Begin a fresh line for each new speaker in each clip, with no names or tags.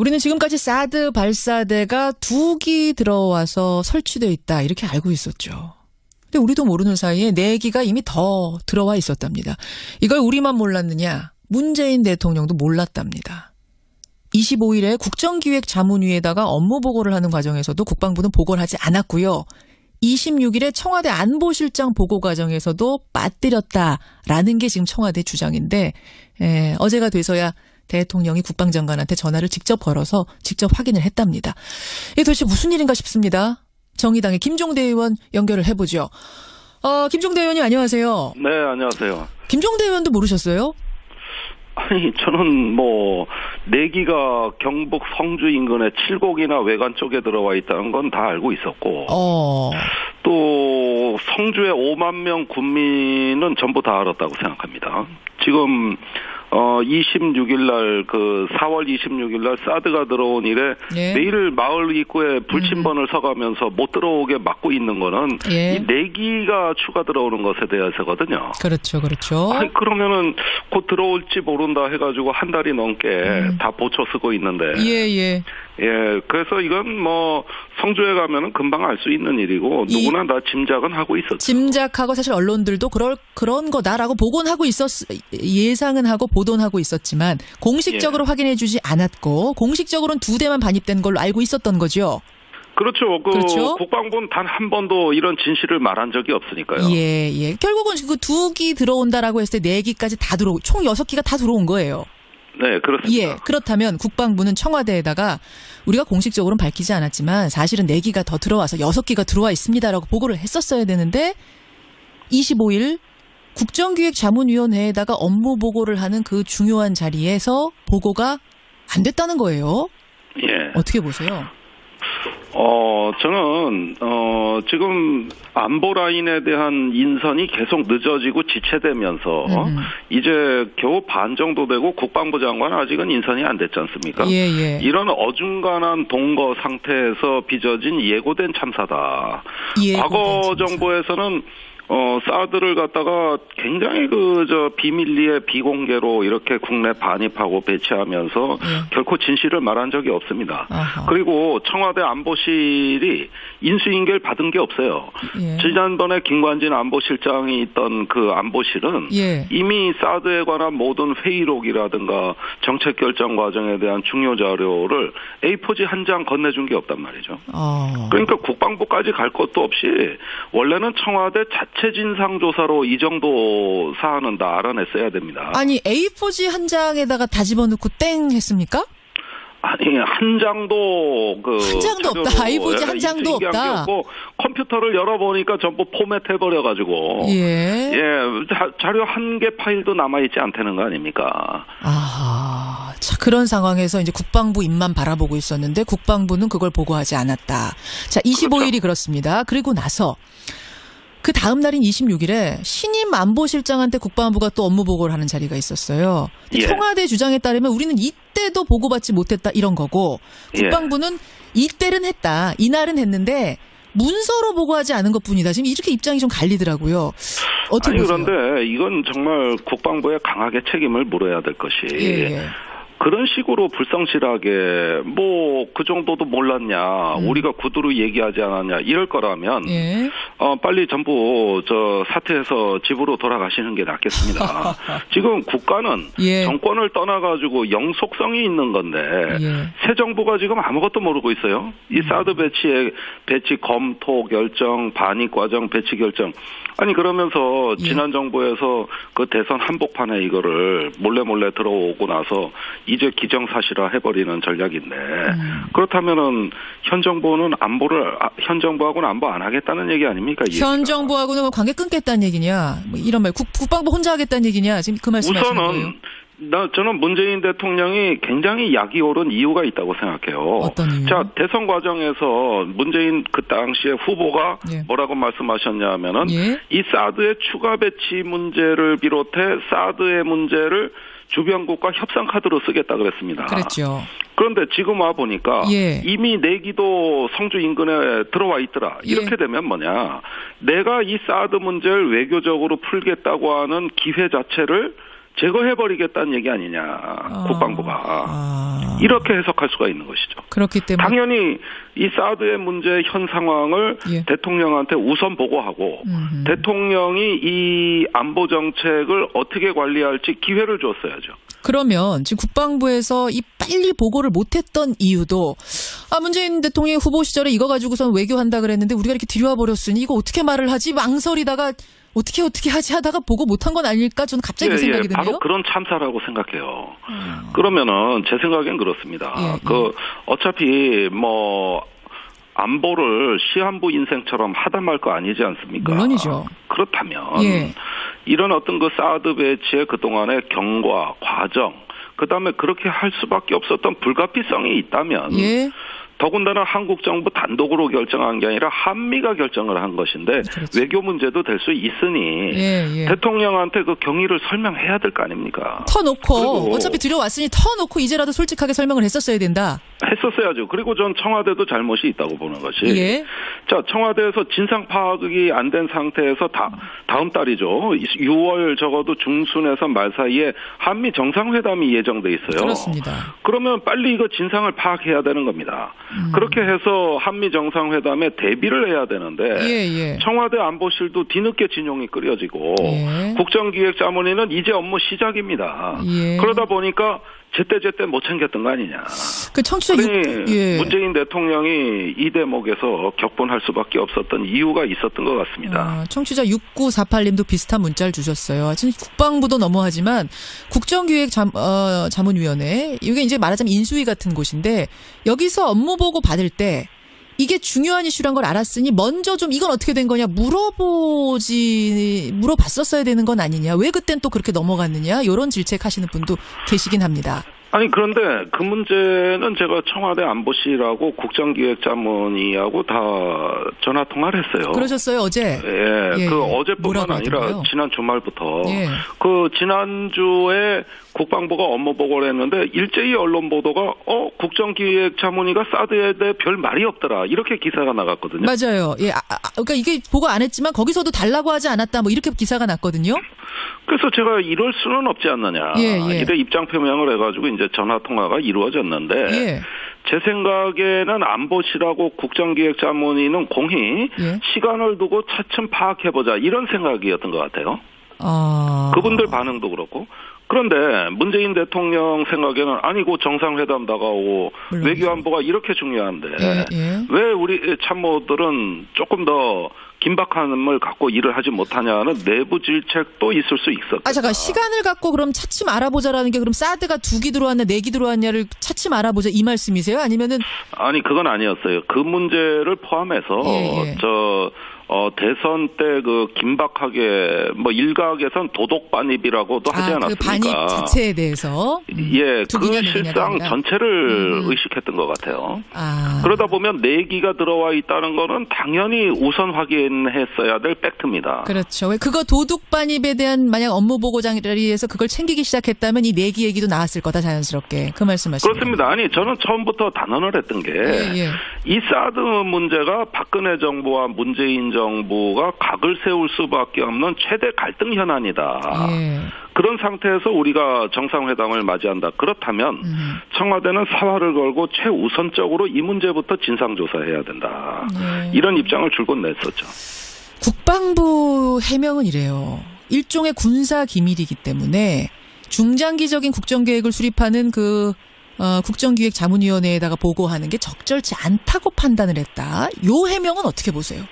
우리는 지금까지 사드 발사대가 두 기 들어와서 설치돼 있다 이렇게 알고 있었죠. 근데 우리도 모르는 사이에 네 기가 이미 더 들어와 있었답니다. 이걸 우리만 몰랐느냐? 문재인 대통령도 몰랐답니다. 25일에 국정기획자문위에다가 업무 보고를 하는 과정에서도 국방부는 보고를 하지 않았고요. 26일에 청와대 안보실장 보고 과정에서도 빠뜨렸다라는 게 지금 청와대 주장인데 에, 어제가 돼서야 대통령이 국방장관한테 전화를 직접 걸어서 직접 확인을 했답니다. 이게 도대체 무슨 일인가 싶습니다. 정의당의 김종대 의원 연결을 해보죠. 어, 김종대 의원님 안녕하세요.
네, 안녕하세요.
김종대 의원도 모르셨어요?
아니, 저는 뭐, 내기가 경북 성주 인근의 칠곡이나 외관 쪽에 들어와 있다는 건 다 알고 있었고,
어,
또 성주의 5만 명 군민은 전부 다 알았다고 생각합니다. 지금, 어, 26일 날, 그, 4월 26일 날 사드가 들어온 이래
예.
매일 마을 입구에 불침번을 서가면서 못 들어오게 막고 있는 거는
예.
이 내기가 추가 들어오는 것에 대해서거든요.
그렇죠, 그렇죠.
아니 그러면은 곧 들어올지 모른다 해가지고 한 달이 넘게
음.
다 보초 쓰고 있는데
예, 예.
예 그래서 이건 뭐 성주에 가면은 금방 알 수 있는 일이고
이-
누구나 다 짐작은 하고 있었죠.
짐작하고 사실 언론들도 그럴 그런 거다라고 보고는 하고 있었 예상은 하고 보도는 하고 있었지만 공식적으로
예.
확인해 주지 않았고 공식적으로는 두 대만 반입된 걸로 알고 있었던 거죠.
그렇죠. 그
그렇죠.
국방부는 단 한 번도 이런 진실을 말한 적이 없으니까요.
예, 예. 결국은 그 두 기 들어온다라고 했을 때 네 기까지 다 들어 총 여섯 기가 다 들어온 거예요.
네 그렇습니다.
예. 그렇다면 국방부는 청와대에다가 우리가 공식적으로는 밝히지 않았지만 사실은 네 기가 더 들어와서 여섯 기가 들어와 있습니다라고 보고를 했었어야 되는데 25일 국정기획자문위원회에다가 업무 보고를 하는 그 중요한 자리에서 보고가 안 됐다는 거예요.
예.
어떻게 보세요?
어, 저는, 어, 지금 안보 라인에 대한 인선이 계속 늦어지고 지체되면서,
음.
이제 겨우 반 정도 되고 국방부 장관 아직은 인선이 안 됐지 않습니까?
예, 예.
이런 어중간한 동거 상태에서 빚어진 예고된 참사다.
예고된
과거
참사.
정부에서는 어 사드를 갖다가 굉장히 그 저 비밀리에 비공개로 이렇게 국내 반입하고 배치하면서
예.
결코 진실을 말한 적이 없습니다.
아하.
그리고 청와대 안보실이 인수인계를 받은 게 없어요.
예.
지난번에 김관진 안보실장이 있던 그 안보실은
예.
이미 사드에 관한 모든 회의록이라든가 정책 결정 과정에 대한 중요 자료를 A4지 한 장 건네준 게 없단 말이죠.
어.
그러니까 국방부까지 갈 것도 없이 원래는 청와대 자체 진상 조사로 이 정도 사안은 다 알아냈어야 됩니다.
아니 A4지 한 장에다가 다 집어넣고 땡 했습니까?
아니 한 장도 그
한 장도 없다. A4지 한 장도 없다.
없고 컴퓨터를 열어보니까 전부 포맷해 버려가지고
예.
예 자, 자료 한 개 파일도 남아 있지 않다는 거 아닙니까?
아, 자, 그런 상황에서 이제 국방부 입만 바라보고 있었는데 국방부는 그걸 보고하지 않았다. 자, 25일이 그렇습니다 그리고 나서 그 다음 날인 26일에 신임 안보실장한테 국방부가 또 업무 보고를 하는 자리가 있었어요.
예.
청와대 주장에 따르면 우리는 이때도 보고받지 못했다 이런 거고
예.
국방부는 이때는 했다. 이날은 했는데 문서로 보고하지 않은 것뿐이다. 지금 이렇게 입장이 좀 갈리더라고요. 어떻게
아니
보세요?
그런데 이건 정말 국방부에 강하게 책임을 물어야 될 것이
예, 예.
그런 식으로 불성실하게 뭐 그 정도도 몰랐냐
음.
우리가 구두로 얘기하지 않았냐 이럴 거라면
예.
어 빨리 전부 저 사퇴해서 집으로 돌아가시는 게 낫겠습니다. 지금 국가는
예.
정권을 떠나가지고 영속성이 있는 건데
예.
새 정부가 지금 아무것도 모르고 있어요. 이 사드 배치의 배치 검토 결정, 반입 과정, 배치 결정. 아니 그러면서
예.
지난 정부에서 그 대선 한복판에 이거를 몰래 몰래 들어오고 나서 이제 기정사실화 해버리는 전략인데
음.
그렇다면은 현 정부는 안보를 아, 현 정부하고는 안보 안 하겠다는 얘기 아닙니까? 이
현. 정부하고는 관계 끊겠다는 얘기냐? 뭐 이런 말. 국, 국방부 혼자 하겠다는 얘기냐? 지금 그 말씀하시는 거예요?
우선은 나 저는 문재인 대통령이 굉장히 약이 오른 이유가 있다고 생각해요.
어떤 이유?
자 대선 과정에서 문재인 그 당시에 후보가
예.
뭐라고 말씀하셨냐면은
예.
이 사드의 추가 배치 문제를 비롯해 사드의 문제를 주변국과 협상 카드로 쓰겠다 그랬습니다.
그랬죠.
그런데 지금 와 보니까
예.
이미 내기도 성주 인근에 들어와 있더라. 이렇게
예.
되면 뭐냐? 내가 이 사드 문제를 외교적으로 풀겠다고 하는 기회 자체를 제거해 버리겠다는 얘기 아니냐? 국방부가.
아.
이렇게 해석할 수가 있는 것이죠.
그렇기 때문에
당연히 이 사드의 문제 현 상황을
예.
대통령한테 우선 보고하고
음흠.
대통령이 이 안보 정책을 어떻게 관리할지 기회를 줬어야죠.
그러면 지금 국방부에서 이 빨리 보고를 못했던 이유도 아 문재인 대통령 후보 시절에 이거 가지고선 외교한다 그랬는데 우리가 이렇게 들여와 버렸으니 이거 어떻게 말을 하지 망설이다가 어떻게 어떻게 하지 하다가 보고 못한 건 아닐까 저는 갑자기 그 생각이 드네요.
바로 그런 참사라고 생각해요. 그러면은 제 생각엔 그렇습니다.
예, 예.
그 어차피 뭐 안보를 시한부 인생처럼 하다 말 거 아니지 않습니까?
물론이죠.
그렇다면
예.
이런 어떤 그 사드 배치의 그동안의 경과, 과정, 그 다음에 그렇게 할 수밖에 없었던 불가피성이 있다면
예.
더군다나 한국 정부 단독으로 결정한 게 아니라 한미가 결정을 한 것인데
그렇죠.
외교 문제도 될 수 있으니
예, 예.
대통령한테 그 경위를 설명해야 될 거 아닙니까?
터놓고 어차피 들여왔으니 터놓고 이제라도 솔직하게 설명을 했었어야 된다.
했었어야죠. 그리고 전 청와대도 잘못이 있다고 보는 것이.
예.
자, 청와대에서 진상 파악이 안 된 상태에서 다, 다음 달이죠. 6월 적어도 중순에서 말 사이에 한미 정상회담이 예정돼 있어요.
그렇습니다.
그러면 빨리 이거 진상을 파악해야 되는 겁니다.
음.
그렇게 해서 한미 정상회담에 대비를 해야 되는데
예, 예.
청와대 안보실도 뒤늦게 진용이 끓여지고
예.
국정기획자문위는 이제 업무 시작입니다.
예.
그러다 보니까 제때제때 못 챙겼던 거 아니냐.
그 청취자 육, 예.
문재인 대통령이 이 대목에서 격분할 수밖에 없었던 이유가 있었던 것 같습니다.
아, 청취자 6948님도 비슷한 문자를 주셨어요. 지금 국방부도 너무하지만 국정기획 잠, 어, 자문위원회 이게 이제 말하자면 인수위 같은 곳인데 여기서 업무 보고 받을 때 이게 중요한 이슈란 걸 알았으니 먼저 좀 이건 어떻게 된 거냐 물어보지 물어봤었어야 되는 건 아니냐 왜 그땐 또 그렇게 넘어갔느냐 이런 질책하시는 분도 계시긴 합니다.
아니 그런데 그 문제는 제가 청와대 안보실하고 국정기획자문위하고 다 전화 통화를 했어요.
그러셨어요 어제?
예,
예,
그
예.
어제뿐만
뭐라고
아니라? 지난 주말부터
예.
그 지난주에 국방부가 업무 보고를 했는데 일제히 언론 보도가 어 국정기획자문위가 사드에 대해 별 말이 없더라 이렇게 기사가 나갔거든요.
맞아요. 예, 아, 아, 그러니까 이게 보고 안 했지만 거기서도 달라고 하지 않았다 뭐 이렇게 기사가 났거든요.
그래서 제가 이럴 수는 없지 않느냐.
예, 예.
이래 입장 표명을 해가지고 이제 전화 통화가 이루어졌는데
예.
제 생각에는 안보실하고 국정기획자문위는 공히
예.
시간을 두고 차츰 파악해보자 이런 생각이었던 것 같아요.
아.
그분들 반응도 그렇고. 그런데 문재인 대통령 생각에는 아니 고 정상회담 다가오고. 외교안보가 이렇게 중요한데
예, 예.
왜 우리 참모들은 조금 더 긴박함을 갖고 일을 하지 못하냐는 내부 질책도 있을 수 있었다.
아 잠깐 시간을 갖고 그럼 차츰 알아보자라는 게 그럼 사드가 두 기 들어왔냐 네 기 들어왔냐를 차츰 알아보자 이 말씀이세요? 아니면은
아니 그건 아니었어요. 그 문제를 포함해서
예, 예.
저 어, 대선 때 그 긴박하게 뭐 일각에선 도덕 반입이라고도 하지
아, 그
않았습니까?
반입 자체에 대해서
예, 두그 실상. 전체를
음.
의식했던 것 같아요.
아
그러다 보면 내기가 들어와 있다는 거는 당연히 우선 확인했어야 될 팩트입니다.
그렇죠. 왜 그거 도둑 반입에 대한 만약 업무 보고 자리에서 그걸 챙기기 시작했다면 이 내기 얘기도 나왔을 거다 자연스럽게 그 말씀하시죠.
그렇습니다. 아니 저는 처음부터 단언을 했던 게
예, 예.
이 사드 문제가 박근혜 정부와 문재인 정부가 각을 세울 수밖에 없는 최대 갈등 현안이다.
예.
그런 상태에서 우리가 정상회담을 맞이한다. 그렇다면
음.
청와대는 사활을 걸고 최우선적으로 이 문제부터 진상조사해야 된다.
예.
이런 입장을 줄곧 냈었죠.
국방부 해명은 이래요. 일종의 군사 기밀이기 때문에 중장기적인 국정계획을 수립하는 그 어, 국정기획 자문위원회에다가 보고하는 게 적절치 않다고 판단을 했다. 요 해명은 어떻게 보세요?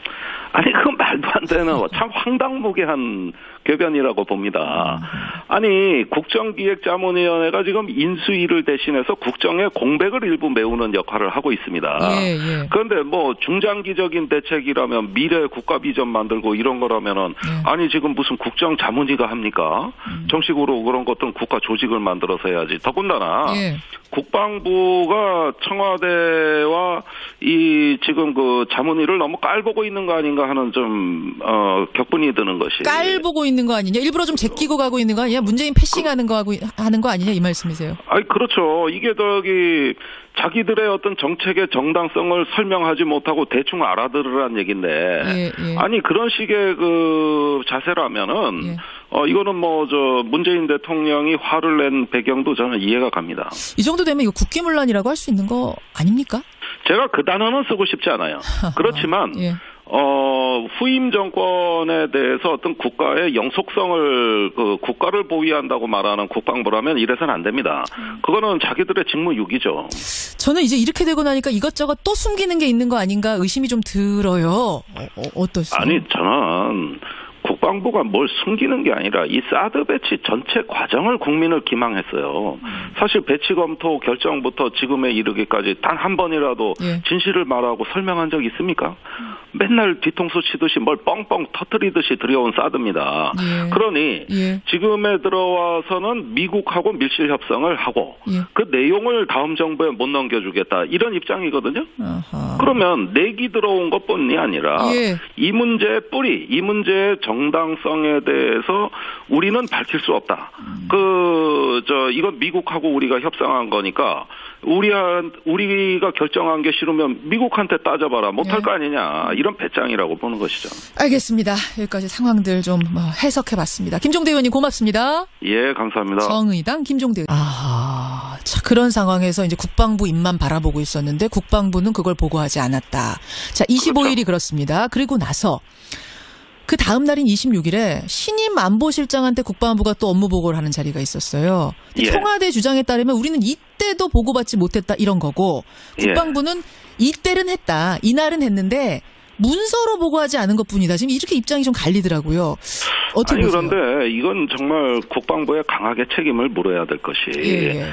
말도 안 되는 참 황당무계한 궤변이라고 봅니다. 아니 국정기획자문위원회가 지금 인수위를 대신해서 국정의 공백을 일부 메우는 역할을 하고 있습니다.
예, 예.
그런데 뭐 중장기적인 대책이라면 미래 국가 비전 만들고 이런 거라면은
네.
아니 지금 무슨 국정 자문위가 합니까?
음.
정식으로 그런 것들은 국가 조직을 만들어서 해야지. 더군다나
예.
국방부가 청와대와 이 지금 그 자문위를 너무 깔보고 있는 거 아닌가 하는 좀 어, 격분이 드는 것이
깔 보고 있는 거 아니냐? 일부러 좀 제끼고 가고 있는 거 아니냐? 문재인 패싱하는 거 하고 하는 거 아니냐 이 말씀이세요?
아니 그렇죠. 이게 저기 자기들의 어떤 정책의 정당성을 설명하지 못하고 대충 알아들으란 얘기인데
예, 예.
아니 그런 식의 그 자세라면은
예.
어, 이거는 뭐, 저, 문재인 대통령이 화를 낸 배경도 저는 이해가 갑니다.
이 정도 되면 이거 국기문란이라고 할 수 있는 거 아닙니까?
제가 그 단어는 쓰고 싶지 않아요. 그렇지만,
예.
어, 후임 정권에 대해서 어떤 국가의 영속성을, 그, 국가를 보위한다고 말하는 국방부라면 이래서는 안 됩니다. 그거는 자기들의 직무유기죠.
저는 이제 이렇게 되고 나니까 이것저것 또 숨기는 게 있는 거 아닌가 의심이 좀 들어요. 어, 떠세요
아니, 저는 국방부가 뭘 숨기는 게 아니라 이 사드 배치 전체 과정을 국민을 기망했어요. 사실 배치 검토 결정부터 지금에 이르기까지 단 한 번이라도
예.
진실을 말하고 설명한 적 있습니까? 맨날 뒤통수 치듯이 뭘 뻥뻥 터트리듯이 들여온 사드입니다.
예.
그러니
예.
지금에 들어와서는 미국하고 밀실 협상을 하고
예.
그 내용을 다음 정부에 못 넘겨주겠다 이런 입장이거든요.
아하.
그러면 내기 들어온 것뿐이 아니라
예.
이 문제의 뿌리, 이 문제의 정당성에 대해서 우리는 밝힐 수 없다. 그, 저, 이건 미국하고 우리가 협상한 거니까 우리한, 우리가 결정한 게 싫으면 미국한테 따져봐라. 못할
예.
거 아니냐. 이런 배짱이라고 보는 것이죠.
알겠습니다. 여기까지 상황들 좀 뭐, 해석해봤습니다. 김종대 의원님 고맙습니다.
예, 감사합니다.
정의당 김종대. 아, 자, 그런 상황에서 이제 국방부 입만 바라보고 있었는데 국방부는 그걸 보고하지 않았다. 자, 25일이 그렇습니다 그리고 나서 그 다음 날인 26일에 신임 안보실장한테 국방부가 또 업무 보고를 하는 자리가 있었어요.
예.
청와대 주장에 따르면 우리는 이때도 보고받지 못했다 이런 거고
예.
국방부는 이때는 했다. 이날은 했는데 문서로 보고하지 않은 것뿐이다. 지금 이렇게 입장이 좀 갈리더라고요. 어떻게
아니,
보세요?
그런데 이건 정말 국방부에 강하게 책임을 물어야 될 것이.
예, 예.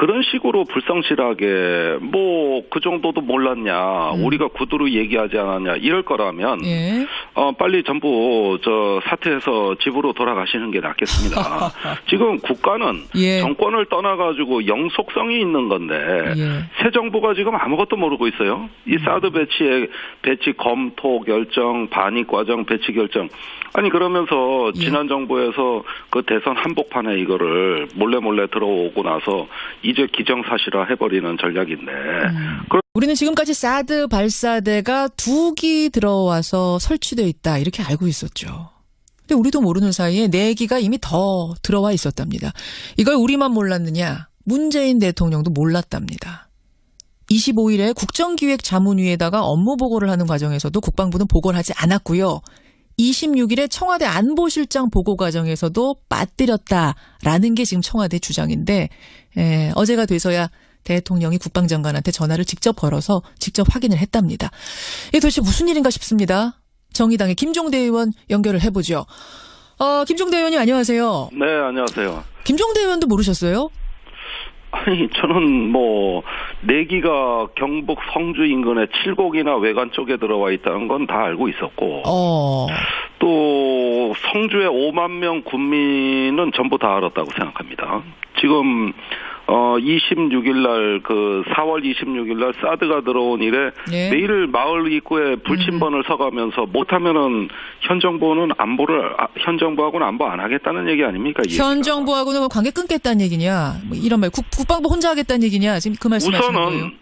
그런 식으로 불성실하게 뭐 그 정도도 몰랐냐
음.
우리가 구두로 얘기하지 않았냐 이럴 거라면
예.
어 빨리 전부 저 사퇴해서 집으로 돌아가시는 게 낫겠습니다. 지금 국가는
예.
정권을 떠나가지고 영속성이 있는 건데
예.
새 정부가 지금 아무것도 모르고 있어요. 이 사드 배치의 배치 검토 결정, 반입 과정, 배치 결정. 아니 그러면서
예.
지난 정부에서 그 대선 한복판에 이거를 몰래 몰래 들어오고 나서 이제 기정사실화 해버리는 전략인데. 그
우리는 지금까지 사드 발사대가 두 기 들어와서 설치돼 있다 이렇게 알고 있었죠. 근데 우리도 모르는 사이에 네 기가 이미 더 들어와 있었답니다. 이걸 우리만 몰랐느냐? 문재인 대통령도 몰랐답니다. 25일에 국정기획자문위에다가 업무 보고를 하는 과정에서도 국방부는 보고를 하지 않았고요. 26일에 청와대 안보실장 보고 과정에서도 빠뜨렸다라는 게 지금 청와대 주장인데 에, 어제가 돼서야 대통령이 국방장관한테 전화를 직접 걸어서 직접 확인을 했답니다. 이게 도대체 무슨 일인가 싶습니다. 정의당의 김종대 의원 연결을 해보죠. 어, 김종대 의원님 안녕하세요.
네 안녕하세요.
김종대 의원도 모르셨어요?
아니 저는 뭐 내기가 경북 성주 인근의 칠곡이나 외관 쪽에 들어와 있다는 건 다 알고 있었고
어,
또 성주의 5만 명 군민은 전부 다 알았다고 생각합니다. 지금 어 26일 날그 4월 26일 날 사드가 들어온 이래
예.
매일 마을 입구에 불침번을 서가면서 못하면은 현 정부는 안보를 아, 현 정부하고는 안보 안 하겠다는 얘기 아닙니까? 이
현. 정부하고는 관계 끊겠다는 얘기냐? 뭐 이런 말, 국, 국방부 혼자 하겠다는 얘기냐? 지금 그 말씀하시는 거예요?
우선은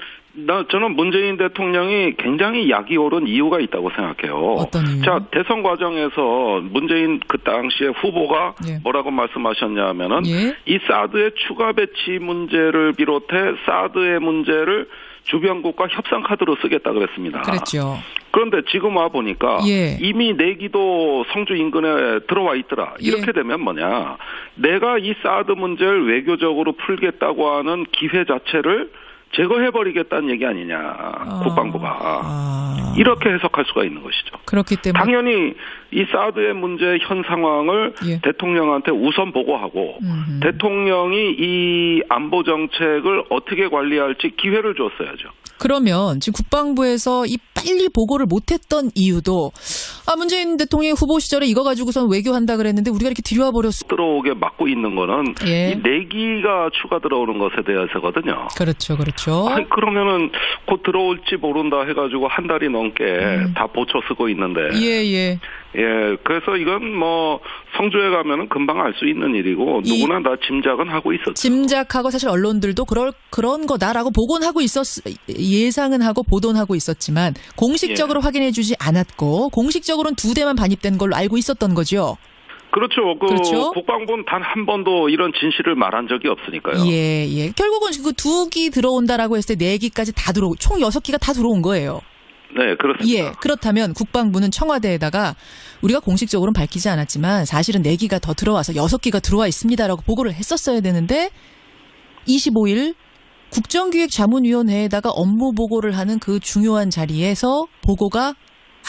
나 저는 문재인 대통령이 굉장히 약이 오른 이유가 있다고 생각해요.
어떤 이유?
자 대선 과정에서 문재인 그 당시에 후보가
예.
뭐라고 말씀하셨냐면은
예.
이 사드의 추가 배치 문제를 비롯해 사드의 문제를 주변국과 협상 카드로 쓰겠다 그랬습니다.
그랬죠.
그런데 지금 와 보니까
예.
이미 내기도 성주 인근에 들어와 있더라.
예.
이렇게 되면 뭐냐? 내가 이 사드 문제를 외교적으로 풀겠다고 하는 기회 자체를 제거해버리겠다는 얘기 아니냐, 국방부가.
아,
이렇게 해석할 수가 있는 것이죠.
그렇기 때문에.
당연히 이 사드의 문제 현 상황을
예.
대통령한테 우선 보고하고
음흠.
대통령이 이 안보 정책을 어떻게 관리할지 기회를 줬어야죠.
그러면 지금 국방부에서 이 빨리 보고를 못했던 이유도 아 문재인 대통령 후보 시절에 이거 가지고선 외교한다 그랬는데 우리가 이렇게 들여와 버렸어.
들어오게 막고 있는 거는
예.
이 내기가 추가 들어오는 것에 대해서거든요.
그렇죠, 그렇죠.
아니, 그러면은 곧 들어올지 모른다 해가지고 한 달이 넘게
음.
다 보초 쓰고 있는데
예, 예.
예, 그래서 이건 뭐 성주에 가면은 금방 알 수 있는 일이고
이-
누구나 다 짐작은 하고 있었죠.
짐작하고 사실 언론들도 그럴 그런 거다라고 보곤 하고 있었 예상은 하고 보도는 하고 있었지만 공식적으로
예.
확인해 주지 않았고 공식적으로는 두 대만 반입된 걸로 알고 있었던 거죠.
그렇죠. 그
그렇죠.
국방부는 단 한 번도 이런 진실을 말한 적이 없으니까요.
예, 예. 결국은 그두기 들어온다라고 했을 때 네 기까지 다 들어오고 총 여섯 기가 다 들어온 거예요.
네, 그렇습니다.
예. 그렇다면 국방부는 청와대에다가 우리가 공식적으로는 밝히지 않았지만 사실은 네 기가 더 들어와서 여섯 기가 들어와 있습니다라고 보고를 했었어야 되는데 25일 국정기획자문위원회에다가 업무 보고를 하는 그 중요한 자리에서 보고가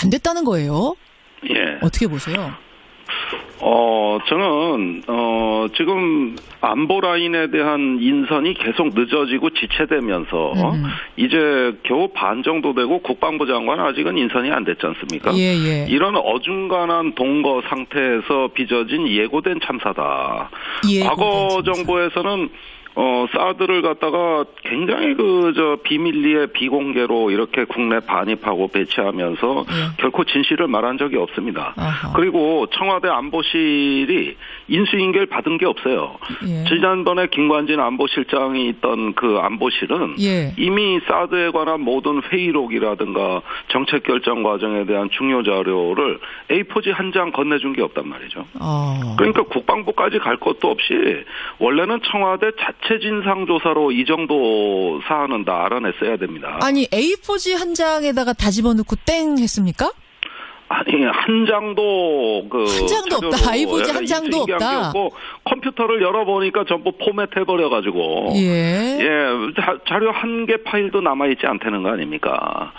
안 됐다는 거예요.
예.
어떻게 보세요?
어, 저는, 어, 지금 안보 라인에 대한 인선이 계속 늦어지고 지체되면서,
음.
이제 겨우 반 정도 되고 국방부 장관 아직은 인선이 안 됐지 않습니까?
예, 예.
이런 어중간한 동거 상태에서 빚어진 예고된 참사다.
예,
과거. 정부에서는 어 사드를 갖다가 굉장히 그 저 비밀리에 비공개로 이렇게 국내 반입하고 배치하면서
예.
결코 진실을 말한 적이 없습니다.
아하.
그리고 청와대 안보실이 인수인계를 받은 게 없어요.
예.
지난번에 김관진 안보실장이 있던 그 안보실은
예.
이미 사드에 관한 모든 회의록이라든가 정책 결정 과정에 대한 중요 자료를 A4지 한 장 건네준 게 없단 말이죠.
어.
그러니까 국방부까지 갈 것도 없이 원래는 청와대 자체 진상 조사로 이 정도 사안은 다 알아냈어야 됩니다.
아니 A4지 한 장에다가 다 집어넣고 땡 했습니까?
아니 한 장도
그한 장도 없다. A4지 한 장도 없다.
없고 컴퓨터를 열어보니까 전부 포맷해 버려 가지고
예.
예 자- 자료 한 개 파일도 남아 있지 않다는 거 아닙니까?